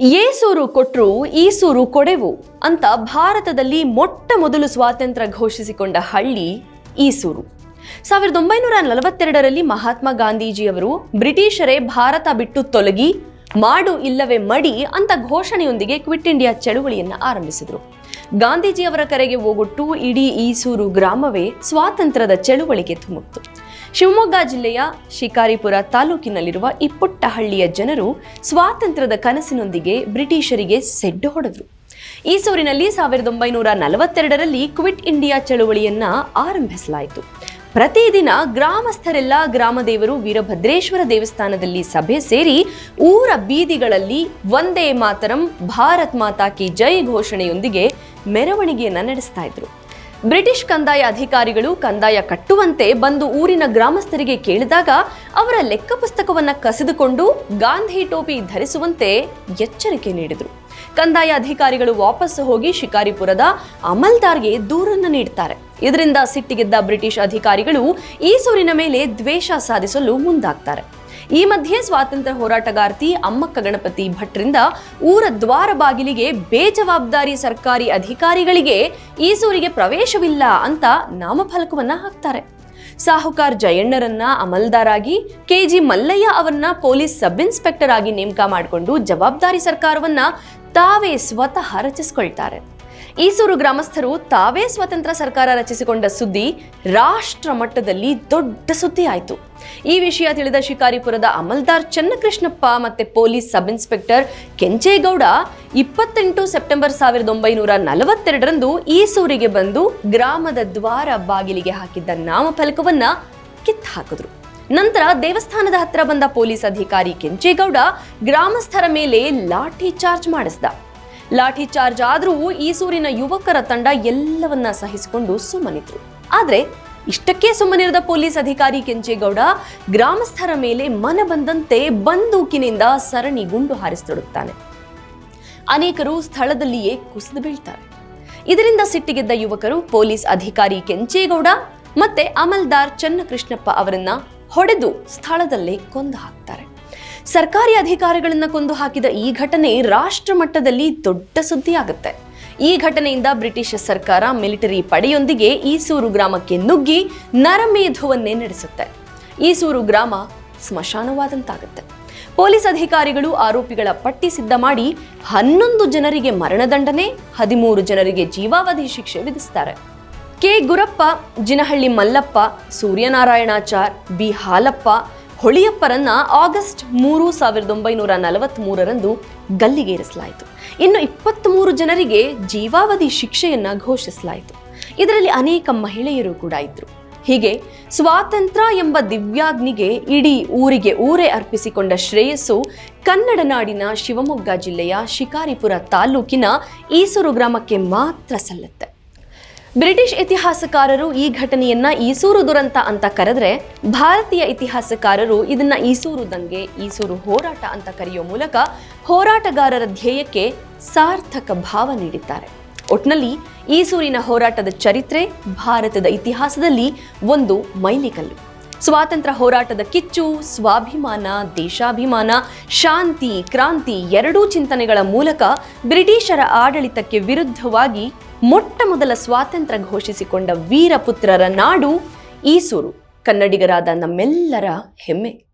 ಏಸೂರು ಕೊಟ್ರು ಈಸೂರು ಕೊಡೆವು ಅಂತ ಭಾರತದಲ್ಲಿ ಮೊಟ್ಟ ಮೊದಲು ಸ್ವಾತಂತ್ರ್ಯ ಘೋಷಿಸಿಕೊಂಡ ಹಳ್ಳಿ ಈಸೂರು. ಸಾವಿರದ ಒಂಬೈನೂರ ನಲವತ್ತೆರಡರಲ್ಲಿ ಮಹಾತ್ಮ ಗಾಂಧೀಜಿಯವರು ಬ್ರಿಟಿಷರೇ ಭಾರತ ಬಿಟ್ಟು ತೊಲಗಿ ಮಾಡು ಇಲ್ಲವೇ ಮಡಿ ಅಂತ ಘೋಷಣೆಯೊಂದಿಗೆ ಕ್ವಿಟ್ ಇಂಡಿಯಾ ಚಳುವಳಿಯನ್ನು ಆರಂಭಿಸಿದರು. ಗಾಂಧೀಜಿಯವರ ಕರೆಗೆ ಹೋಗೊಟ್ಟು ಇಡೀ ಈಸೂರು ಗ್ರಾಮವೇ ಸ್ವಾತಂತ್ರ್ಯದ ಚಳುವಳಿಗೆ ಧುಮುಕ್ತು. ಶಿವಮೊಗ್ಗ ಜಿಲ್ಲೆಯ ಶಿಕಾರಿಪುರ ತಾಲೂಕಿನಲ್ಲಿರುವ ಈ ಪುಟ್ಟ ಜನರು ಸ್ವಾತಂತ್ರ್ಯದ ಕನಸಿನೊಂದಿಗೆ ಬ್ರಿಟಿಷರಿಗೆ ಸೆಡ್ಡು ಹೊಡೆದರು. ಈಸೂರಿನಲ್ಲಿ ಸಾವಿರದ ಒಂಬೈನೂರ ನಲವತ್ತೆರಡರಲ್ಲಿ ಕ್ವಿಟ್ ಇಂಡಿಯಾ ಚಳುವಳಿಯನ್ನ ಆರಂಭಿಸಲಾಯಿತು. ಪ್ರತಿದಿನ ಗ್ರಾಮಸ್ಥರೆಲ್ಲ ಗ್ರಾಮದೇವರು ವೀರಭದ್ರೇಶ್ವರ ದೇವಸ್ಥಾನದಲ್ಲಿ ಸಭೆ ಸೇರಿ ಊರ ಬೀದಿಗಳಲ್ಲಿ ಒಂದೇ ಮಾತರಂ, ಭಾರತ್ ಮಾತಾ ಕಿ ಜೈ ಘೋಷಣೆಯೊಂದಿಗೆ ಮೆರವಣಿಗೆಯನ್ನ ನಡೆಸ್ತಾ ಇದ್ರು. ಬ್ರಿಟಿಷ್ ಕಂದಾಯ ಅಧಿಕಾರಿಗಳು ಕಂದಾಯ ಕಟ್ಟುವಂತೆ ಬಂದು ಊರಿನ ಗ್ರಾಮಸ್ಥರಿಗೆ ಕೇಳಿದಾಗ ಅವರ ಲೆಕ್ಕ ಪುಸ್ತಕವನ್ನು ಕಸಿದುಕೊಂಡು ಗಾಂಧಿ ಟೋಪಿ ಧರಿಸುವಂತೆ ಎಚ್ಚರಿಕೆ ನೀಡಿದರು. ಕಂದಾಯ ಅಧಿಕಾರಿಗಳು ವಾಪಸ್ಸು ಹೋಗಿ ಶಿಕಾರಿಪುರದ ಅಮಲ್ದಾರ್ಗೆ ದೂರನ್ನು ನೀಡ್ತಾರೆ. ಇದರಿಂದ ಸಿಟ್ಟಿಗೆದ್ದ ಬ್ರಿಟಿಷ್ ಅಧಿಕಾರಿಗಳು ಈ ಸೂರಿನ ಮೇಲೆ ದ್ವೇಷ ಸಾಧಿಸಲು ಮುಂದಾಗ್ತಾರೆ. ಈ ಮಧ್ಯೆ ಸ್ವಾತಂತ್ರ್ಯ ಹೋರಾಟಗಾರ್ತಿ ಅಮ್ಮಕ್ಕ ಗಣಪತಿ ಭಟ್ರಿಂದ ಊರ ದ್ವಾರ ಬಾಗಿಲಿಗೆ ಬೇಜವಾಬ್ದಾರಿ ಸರ್ಕಾರಿ ಅಧಿಕಾರಿಗಳಿಗೆ ಈಸೂರಿಗೆ ಪ್ರವೇಶವಿಲ್ಲ ಅಂತ ನಾಮಫಲಕವನ್ನ ಹಾಕ್ತಾರೆ. ಸಾಹುಕಾರ್ ಜಯಣ್ಣರನ್ನ ಅಮಲ್ದಾರಾಗಿ ಕೆಜಿ ಮಲ್ಲಯ್ಯ ಅವರನ್ನ ಪೊಲೀಸ್ ಸಬ್ ಇನ್ಸ್ಪೆಕ್ಟರ್ ಆಗಿ ನೇಮಕ ಮಾಡಿಕೊಂಡು ಜವಾಬ್ದಾರಿ ಸರ್ಕಾರವನ್ನ ತಾವೇ ಸ್ವತಃ ರಚಿಸಿಕೊಳ್ತಾರೆ. ಈಸೂರು ಗ್ರಾಮಸ್ಥರು ತಾವೇ ಸ್ವತಂತ್ರ ಸರ್ಕಾರ ರಚಿಸಿಕೊಂಡ ಸುದ್ದಿ ರಾಷ್ಟ್ರ ಮಟ್ಟದಲ್ಲಿ ದೊಡ್ಡ ಸುದ್ದಿ ಆಯಿತು. ಈ ವಿಷಯ ತಿಳಿದ ಶಿಕಾರಿಪುರದ ಅಮಲ್ದಾರ್ ಚನ್ನಕೃಷ್ಣಪ್ಪ ಮತ್ತೆ ಪೊಲೀಸ್ ಸಬ್ ಇನ್ಸ್ಪೆಕ್ಟರ್ ಕೆಂಚೇಗೌಡ ಇಪ್ಪತ್ತೆಂಟು ಸೆಪ್ಟೆಂಬರ್ ಸಾವಿರದ ಒಂಬೈನೂರ ನಲವತ್ತೆರಡರಂದು ಈಸೂರಿಗೆ ಬಂದು ಗ್ರಾಮದ ದ್ವಾರ ಬಾಗಿಲಿಗೆ ಹಾಕಿದ್ದ ನಾಮಫಲಕವನ್ನ ಕಿತ್ತು ಹಾಕಿದ್ರು ನಂತರ ದೇವಸ್ಥಾನದ ಹತ್ತಿರ ಬಂದ ಪೊಲೀಸ್ ಅಧಿಕಾರಿ ಕೆಂಚೇಗೌಡ ಗ್ರಾಮಸ್ಥರ ಮೇಲೆ ಲಾಠಿ ಚಾರ್ಜ್ ಮಾಡಿಸ್ದ. ಲಾಠಿ ಚಾರ್ಜ್ ಆದರೂ ಈಸೂರಿನ ಯುವಕರ ತಂಡ ಎಲ್ಲವನ್ನ ಸಹಿಸಿಕೊಂಡು ಸುಮ್ಮನಿದ್ರು. ಆದರೆ ಇಷ್ಟಕ್ಕೆ ಸುಮ್ಮನಿರದ ಪೊಲೀಸ್ ಅಧಿಕಾರಿ ಕೆಂಚೇಗೌಡ ಗ್ರಾಮಸ್ಥರ ಮೇಲೆ ಮನ ಬಂದಂತೆ ಬಂದೂಕಿನಿಂದ ಸರಣಿ ಗುಂಡು ಹಾರಿಸತೊಡಗುತ್ತಾನೆ ಅನೇಕರು ಸ್ಥಳದಲ್ಲಿಯೇ ಕುಸಿದು ಬೀಳ್ತಾರೆ. ಇದರಿಂದ ಸಿಟ್ಟಿಗೆದ್ದ ಯುವಕರು ಪೊಲೀಸ್ ಅಧಿಕಾರಿ ಕೆಂಚೇಗೌಡ ಮತ್ತೆ ಅಮಲ್ದಾರ್ ಚನ್ನಕೃಷ್ಣಪ್ಪ ಅವರನ್ನ ಹೊಡೆದು ಸ್ಥಳದಲ್ಲೇ ಕೊಂದು ಹಾಕ್ತಾರೆ. ಸರ್ಕಾರಿ ಅಧಿಕಾರಿಗಳನ್ನ ಕೊಂದು ಹಾಕಿದ ಈ ಘಟನೆ ರಾಷ್ಟ್ರ ಮಟ್ಟದಲ್ಲಿ ದೊಡ್ಡ ಸುದ್ದಿಯಾಗುತ್ತೆ. ಈ ಘಟನೆಯಿಂದ ಬ್ರಿಟಿಷ್ ಸರ್ಕಾರ ಮಿಲಿಟರಿ ಪಡೆಯೊಂದಿಗೆ ಈಸೂರು ಗ್ರಾಮಕ್ಕೆ ನುಗ್ಗಿ ನರಮೇಧವನ್ನೇ ನಡೆಸುತ್ತೆ. ಈಸೂರು ಗ್ರಾಮ ಸ್ಮಶಾನವಾದಂತಾಗುತ್ತೆ. ಪೊಲೀಸ್ ಅಧಿಕಾರಿಗಳು ಆರೋಪಿಗಳ ಪಟ್ಟಿ ಸಿದ್ಧ ಮಾಡಿ ಹನ್ನೊಂದು ಜನರಿಗೆ ಮರಣದಂಡನೆ, ಹದಿಮೂರು ಜನರಿಗೆ ಜೀವಾವಧಿ ಶಿಕ್ಷೆ ವಿಧಿಸ್ತಾರೆ. ಕೆ. ಗುರಪ್ಪ, ಜಿನಹಳ್ಳಿ ಮಲ್ಲಪ್ಪ, ಸೂರ್ಯನಾರಾಯಣಾಚಾರ್, ಬಿ. ಹಾಲಪ್ಪ ಹೊಳಿಯಪ್ಪರನ್ನ ಆಗಸ್ಟ್ ಮೂರು ಸಾವಿರದ ಒಂಬೈನೂರ ನಲವತ್ತ್ ಮೂರರಂದು ಗಲ್ಲಿಗೇರಿಸಲಾಯಿತು. ಇನ್ನು ಇಪ್ಪತ್ತ್ಮೂರು ಜನರಿಗೆ ಜೀವಾವಧಿ ಶಿಕ್ಷೆಯನ್ನ ಘೋಷಿಸಲಾಯಿತು. ಇದರಲ್ಲಿ ಅನೇಕ ಮಹಿಳೆಯರು ಕೂಡ ಇದ್ರು. ಹೀಗೆ ಸ್ವಾತಂತ್ರ್ಯ ಎಂಬ ದಿವ್ಯಾಗ್ನಿಗೆ ಇಡೀ ಊರಿಗೆ ಊರೇ ಅರ್ಪಿಸಿಕೊಂಡ ಶ್ರೇಯಸ್ಸು ಕನ್ನಡ ನಾಡಿನ ಶಿವಮೊಗ್ಗ ಜಿಲ್ಲೆಯ ಶಿಕಾರಿಪುರ ತಾಲೂಕಿನ ಈಸೂರು ಗ್ರಾಮಕ್ಕೆ ಮಾತ್ರ ಸಲ್ಲುತ್ತೆ. ಬ್ರಿಟಿಷ್ ಇತಿಹಾಸಕಾರರು ಈ ಘಟನೆಯನ್ನ ಈಸೂರು ದುರಂತ ಅಂತ ಕರೆದ್ರೆ ಭಾರತೀಯ ಇತಿಹಾಸಕಾರರು ಇದನ್ನ ಈಸೂರು ದಂಗೆ, ಈಸೂರು ಹೋರಾಟ ಅಂತ ಕರೆಯುವ ಮೂಲಕ ಹೋರಾಟಗಾರರ ಧ್ಯೇಯಕ್ಕೆ ಸಾರ್ಥಕ ಭಾವ ನೀಡಿದ್ದಾರೆ. ಒಟ್ನಲ್ಲಿ ಈಸೂರಿನ ಹೋರಾಟದ ಚರಿತ್ರೆ ಭಾರತದ ಇತಿಹಾಸದಲ್ಲಿ ಒಂದು ಮೈಲಿಕಲ್ಲು ಸ್ವಾತಂತ್ರ್ಯ ಹೋರಾಟದ ಕಿಚ್ಚು, ಸ್ವಾಭಿಮಾನ, ದೇಶಾಭಿಮಾನ, ಶಾಂತಿ, ಕ್ರಾಂತಿ ಎರಡೂ ಚಿಂತನೆಗಳ ಮೂಲಕ ಬ್ರಿಟಿಷರ ಆಡಳಿತಕ್ಕೆ ವಿರುದ್ಧವಾಗಿ ಮೊಟ್ಟ ಮೊದಲ ಸ್ವಾತಂತ್ರ್ಯ ಘೋಷಿಸಿಕೊಂಡ ವೀರಪುತ್ರರ ನಾಡು ಈಸೂರು. ಕನ್ನಡಿಗರಾದ ನಮ್ಮೆಲ್ಲರ ಹೆಮ್ಮೆ.